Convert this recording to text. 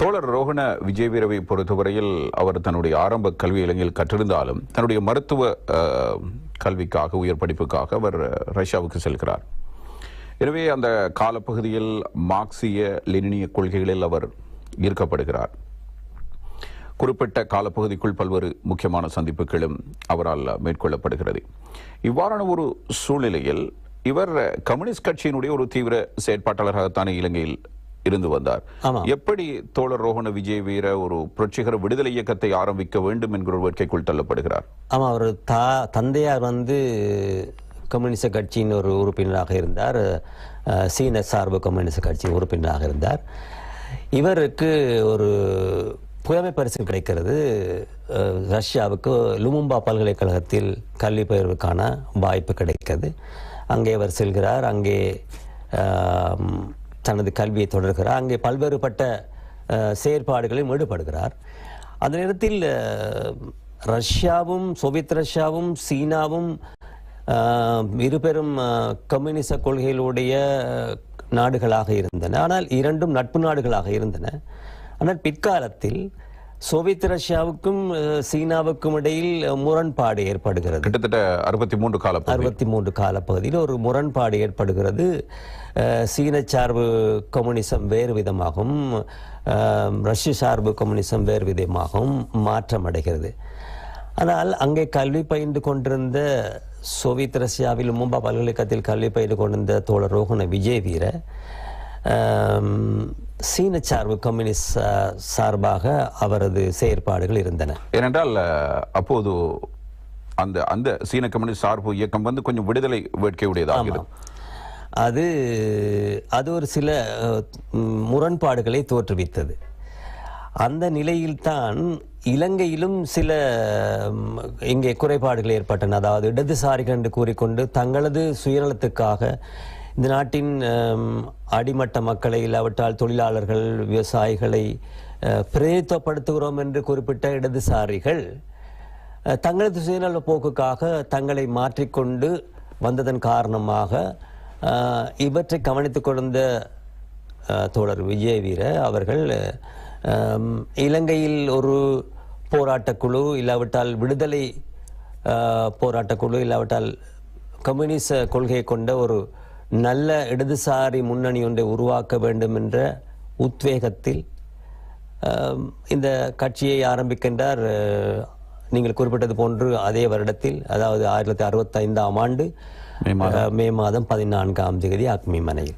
தோழர் ரோஹண விஜயவீரவை பொறுத்தவரையில் அவர் தன்னுடைய ஆரம்ப கல்வி இலங்கையில் கற்றிருந்தாலும் தன்னுடைய மருத்துவ கல்விக்காக உயர் படிப்புக்காக அவர் ரஷ்யாவுக்கு செல்கிறார். எனவே அந்த காலப்பகுதியில் மார்க்சிய லெனினிய கொள்கைகளில் அவர் ஈர்க்கப்படுகிறார். குறிப்பிட்ட காலப்பகுதிக்குள் பல்வேறு முக்கியமான சந்திப்புகளும் அவரால் மேற்கொள்ளப்படுகிறது. இவ்வாறான ஒரு சூழ்நிலையில் இவர் கம்யூனிஸ்ட் கட்சியினுடைய ஒரு தீவிர செயற்பாட்டாளராகத்தானே இலங்கையில் இருந்து வந்தார். எப்படி தோழர் ரோஹண விஜய் வீர ஒரு புரட்சிகர விடுதலை இயக்கத்தை ஆரம்பிக்க வேண்டும் என்கிற ஒரு வேட்கைக்குள் தள்ளப்படுகிறார்? ஆமாம் அவர் தா தந்தையார் வந்து கம்யூனிஸ்ட் கட்சியின் ஒரு உறுப்பினராக இருந்தார். சீன சார்பு கம்யூனிஸ்ட் கட்சியின் உறுப்பினராக இருந்தார். இவருக்கு ஒரு புலமை பரிசு கிடைக்கிறது. ரஷ்யாவுக்கு லுமும்பா பல்கலைக்கழகத்தில் கல்வி பயிர்வுக்கான வாய்ப்பு கிடைக்கிறது. அங்கே அவர் செல்கிறார். அங்கே ஆம், தனது கல்வியை தொடர்கிறார். அங்கே பல்வேறுபட்ட அஹ், செயற்பாடுகளில் ஈடுபடுகிறார். அந்த நேரத்தில் ரஷ்யாவும் சோவியத் ரஷ்யாவும் சீனாவும் இருபெரும் கம்யூனிச கொள்கைகளுடைய நாடுகளாக இருந்தன. ஆனால் இரண்டும் நட்பு நாடுகளாக இருந்தன. ஆனால் பிற்காலத்தில் சோவியத் ரஷ்யாவுக்கும் சீனாவுக்கும் இடையில் முரண்பாடு ஏற்படுகிறது. கிட்டத்தட்ட அறுபத்தி மூன்று கால அறுபத்தி மூன்று காலப்பகுதியில் ஒரு முரண்பாடு ஏற்படுகிறது. சீன சார்பு கம்யூனிசம் வேறு விதமாகவும் ரஷ்ய சார்பு கம்யூனிசம் வேறு விதமாகவும் மாற்றம் அடைகிறது. ஆனால் அங்கே கல்வி பயின்று கொண்டிருந்த சோவியத் ரஷ்யாவில் மும்பா பல்கலைக்கழகத்தில் கல்வி பயின்று கொண்டிருந்த தோழர் ரோஹண விஜய் வீர சீன சார்பு கம்யூனிஸ்ட் சார்பாக அவரது செயற்பாடுகள் இருந்தன. ஏனென்றால் அப்போது அந்த அந்த சீன கம்யூனிஸ்ட் சார்பு இயக்கம் வந்து கொஞ்சம் விடுதலை வேட்கையுடையதாகிறது அது அது ஒரு சில முரண்பாடுகளை தோற்றுவித்தது. அந்த நிலையில்தான் இலங்கையிலும் சில இங்கே குறைபாடுகள் ஏற்பட்டன. அதாவது இடதுசாரிகள் என்று கூறிக்கொண்டு தங்களது சுயநலத்துக்காக இந்த நாட்டின் அடிமட்ட மக்களை இல்லாவிட்டால் தொழிலாளர்கள் விவசாயிகளை அஹ், பிரதிநிதித்துவப்படுத்துகிறோம் என்று குறிப்பிட்ட இடதுசாரிகள் தங்களது சுயநல போக்குக்காக தங்களை மாற்றிக்கொண்டு வந்ததன் காரணமாக இவற்றை கவனித்து கொண்ட தோழர் விஜய் வீர அவர்கள் இலங்கையில் ஒரு போராட்டக்குழு இல்லாவிட்டால் விடுதலை போராட்டக்குழு இல்லாவிட்டால் கம்யூனிச கொள்கையை கொண்ட ஒரு நல்ல இடதுசாரி முன்னணி ஒன்றை உருவாக்க வேண்டும் என்ற உத்வேகத்தில் இந்த கட்சியை ஆரம்பிக்கின்றார் நீங்கள் குறிப்பிட்டது போன்று அதே வருடத்தில் அதாவது ஆயிரத்தி தொள்ளாயிரத்தி அறுபத்தைந்தாம் ஆண்டு மே மாதம். பதினான்காம் தேதி அக்மி மனையில்